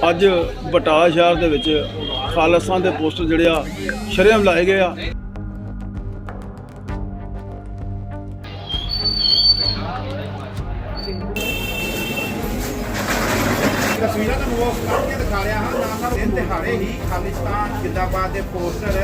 ਅੱਜ ਬਟਾਲਾ ਸ਼ਹਿਰ ਦੇ ਵਿੱਚ ਖਾਲਸਤਾਨ ਦੇ ਪੋਸਟਰ ਜਿਹੜੇ ਆ ਸ਼ਰੇਆਮ ਲਾਏ ਗਏ ਆ। ਤਸਵੀਰਾਂ ਤੁਹਾਨੂੰ ਉਹ ਕੱਢ ਕੇ ਦਿਖਾ ਰਿਹਾ ਹਾਂ ਨਾ ਤਾਂ ਦਿਨ ਦਿਹਾੜੇ ਹੀ ਖਾਲਿਸਤਾਨ ਜਿੰਦਾਬਾਦ ਦੇ ਪੋਸਟਰ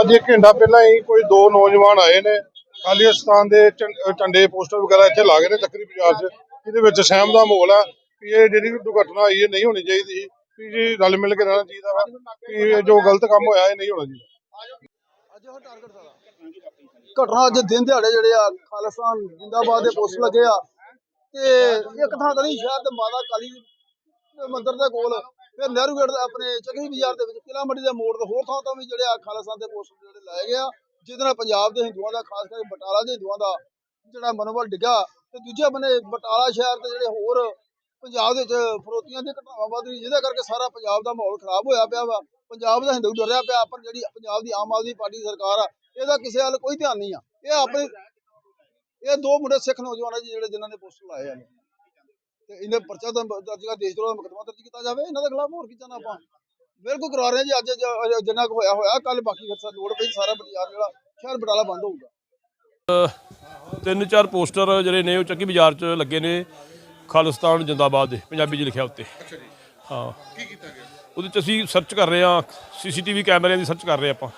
ਅੱਜ ਇੱਕ ਘੰਟਾ ਪਹਿਲਾਂ ਹੀ ਕੋਈ ਦੋ ਨੌਜਵਾਨ ਆਏ ਨੇ। ਖਾਲਿਸਤਾਨ ਦੇ ਝੰਡੇ ਪੋਸਟਰ ਵਗੈਰਾ ਇੱਥੇ ਲਾ ਨੇ ਚੱਕਰੀ ਬਾਜ਼ਾਰ 'ਚ ਇਹਦੇ ਵਿੱਚ ਸਹਿਮ ਦਾ ਮਾਹੌਲ ਹੈ ਕਿ ਇਹ ਜਿਹੜੀ ਦੁਰਘਟਨਾ ਹੋਈ ਹੈ ਨਹੀਂ ਹੋਣੀ ਚਾਹੀਦੀ ਕਿ ਜੀ ਰਲ ਮਿਲ ਕੇ ਰਹਿਣਾ ਚਾਹੀਦਾ ਵਾ, ਕਿ ਜੋ ਗਲਤ ਕੰਮ ਹੋਇਆ, ਇਹ ਨਹੀਂ ਹੋਣਾ ਚਾਹੀਦਾ ਘਟਨਾ ਅੱਜ ਦਿਨ ਦਿਹਾੜੇ ਜਿਹੜੇ ਆ ਖਾਲਿਸਤਾਨ ਜਿੰਦਾਬਾਦ ਦੇ ਪੋਸਟਰ ਲੱਗੇ ਆ। ਤੇ ਇੱਕ ਥਾਂ ਤਾਂ ਨਹੀਂ ਸ਼ਾਇਦ ਮਾਤਾ ਕਾਲੀ ਮੰਦਿਰ ਦੇ ਕੋਲ, ਫਿਰ ਨਹਿਰੂ ਗੇਟ ਆਪਣੇ ਚੱਕਰੀ ਬਾਜ਼ਾਰ ਦੇ ਵਿੱਚ ਕਿਲਾ ਮੰਡੀ ਦੇ ਮੋੜ ਤੇ ਹੋਰ ਥਾਂ ਤੋਂ ਵੀ ਜਿਹੜੇ ਆ ਖਾਲਿਸਤਾਨ ਦੇ ਪੋਸਟਰ ਜਿਹੜੇ ਲਾਏ ਗਏ ਆ। ਜਿਹਦੇ ਨਾਲ ਪੰਜਾਬ ਦੇ ਹਿੰਦੂਆਂ ਦਾ, ਖਾਸ ਕਰਕੇ ਬਟਾਲਾ ਦੇ ਹਿੰਦੂਆਂ ਦਾ ਜਿਹੜਾ ਮਨੋਬਲ ਡਿੱਗਾ ਤੇ ਦੂਜੇ ਬੰਨੇ ਬਟਾਲਾ ਸ਼ਹਿਰ ਤੇ ਜਿਹੜੇ ਹੋਰ ਪੰਜਾਬ ਦੇ ਵਿੱਚ ਫਰੋਤੀਆਂ ਦੀਆਂ ਘਟਨਾਵਾਂ ਵੱਧ ਰਹੀ ਜਿਹਦੇ ਕਰਕੇ ਸਾਰਾ ਪੰਜਾਬ ਦਾ ਮਾਹੌਲ ਖਰਾਬ ਹੋਇਆ ਪਿਆ ਵਾ। ਪੰਜਾਬ ਦਾ ਹਿੰਦੂ ਡਰਿਆ ਪਿਆ, ਪਰ ਜਿਹੜੀ ਪੰਜਾਬ ਦੀ ਆਮ ਆਦਮੀ ਪਾਰਟੀ ਸਰਕਾਰ ਆ, ਇਹਦਾ ਕਿਸੇ ਵੱਲ ਕੋਈ ਧਿਆਨ ਨਹੀਂ ਆ। ਇਹ ਆਪਣੇ, ਇਹ ਦੋ ਮੁੰਡੇ ਸਿੱਖ ਨੌਜਵਾਨ ਆ ਜੀ ਜਿਹੜੇ ਜਿਨ੍ਹਾਂ ਨੇ ਪੋਸਟਰ ਲਾਏ ਆ ਤੇ ਇਹਨਾਂ ਪਰਚਾ ਦਰਜ ਕਰ ਦੇਸ਼ ਦਾ ਮੁਕੱਦਮਾ ਦਰਜ ਕੀਤਾ ਜਾਵੇ, ਇਹਨਾਂ ਦੇ ਖਿਲਾਫ ਹੋਰ ਕੀ ਚਾਹਨਾ ਆਪਾਂ? ਬਿਲਕੁਲ ਕਰਵਾ ਰਹੇ ਜੀ ਅੱਜ ਜ- ਜਿੰਨਾ ਕੁ ਹੋਇਆ ਹੋਇਆ ਕੱਲ ਬਾਕੀ ਫਿਰ ਸਾ ਲੋੜ ਪਈ ਸਾਰਾ ਬਾਜ਼ਾਰ ਜਿਹੜਾ ਸ਼ਹਿਰ ਬਟਾਲਾ ਬੰਦ ਹੋਊਗਾ। ਤਿੰਨ ਚਾਰ ਪੋਸਟਰ ਜਿਹੜੇ ਨੇ ਉਹ ਚੱਕੀ ਬਾਜ਼ਾਰ 'ਚ ਲੱਗੇ ਨੇ ਖਾਲਿਸਤਾਨ ਜਿੰਦਾਬਾਦ ਦੇ ਪੰਜਾਬੀ 'ਚ ਲਿਖਿਆ ਉੱਤੇ। ਹਾਂ। ਕੀ ਕੀਤਾ ਗਿਆ? ਉਹਦੇ 'ਚ ਅਸੀਂ ਸਰਚ ਕਰ ਰਹੇ ਹਾਂ ਸੀਸੀਟੀਵੀ ਕੈਮਰਿਆਂ ਦੀ ਸਰਚ ਕਰ ਰਹੇ ਆਪਾਂ।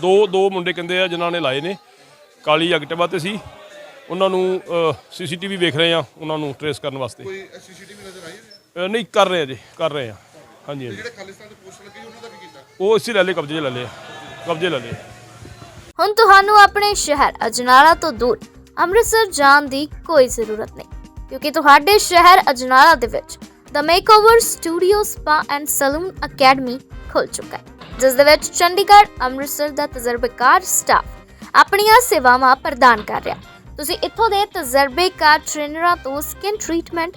ਦੋ ਦੋ ਮੁੰਡੇ ਕਹਿੰਦੇ ਆ ਜਿਨ੍ਹਾਂ ਨੇ ਲਾਏ ਨੇ ਕਾਲੀ ਐਕਟਿਵਾ ਤੇ ਸੀ। ਉਹਨਾਂ ਨੂੰ ਸੀਸੀਟੀਵੀ ਵੇਖ ਰਹੇ ਆ ਉਹਨਾਂ ਨੂੰ ਟਰੇਸ ਕਰਨ ਵਾਸਤੇ। ਕੋਈ ਸੀਸੀਟੀਵੀ ਨਜ਼ਰ ਆਈ ਹੈ? ਅ, ਨਹੀਂ ਕਰ ਰਹੇ ਆ ਜੀ ਕਰ ਰਹੇ ਆ ਹਾਂਜੀ ਹਾਂਜੀ। ਜਿਹੜੇ ਖਾਲਿਸਤਾਨ ਦੇ ਪੋਸਟਰ ਲੱਗੇ ਸੀ, ਉਹਨਾਂ ਦਾ ਕੀ ਕੀਤਾ? ਉਹ ਅਸੀਂ ਲੈ ਲਏ ਕਬਜ਼ੇ 'ਚ ਲੈ ਲਏ। ਕਬਜ਼ੇ ਲੈ ਲਏ। ਹੁਣ ਤੁਹਾਨੂੰ ਆਪਣੇ ਸ਼ਹਿਰ ਅਜਨਾਲਾ ਤੋਂ ਦੂਰ ਅੰਮ੍ਰਿਤਸਰ ਜਾਣ ਦੀ ਕੋਈ ਜ਼ਰੂਰਤ ਨਹੀਂ ਕਿਉਂਕਿ ਤੁਹਾਡੇ ਸ਼ਹਿਰ ਅਜਨਾਲਾ ਦੇ ਵਿੱਚ the makeover studio spa and salon academy ਖੁੱਲ ਚੁੱਕਾ ਹੈ ਜਿਸ ਦੇ ਵਿੱਚ ਚੰਡੀਗੜ੍ਹ ਅੰਮ੍ਰਿਤਸਰ ਦਾ ਤਜਰਬੇਕਾਰ ਸਟਾਫ ਆਪਣੀਆਂ ਸੇਵਾਵਾਂ ਪ੍ਰਦਾਨ ਕਰ ਰਿਹਾ ਤੁਸੀਂ ਇੱਥੋਂ ਦੇ ਤਜਰਬੇਕਾਰ ਟ੍ਰੇਨਰਾਂ ਤੋਂ ਸਕਿਨ ਟ੍ਰੀਟਮੈਂਟ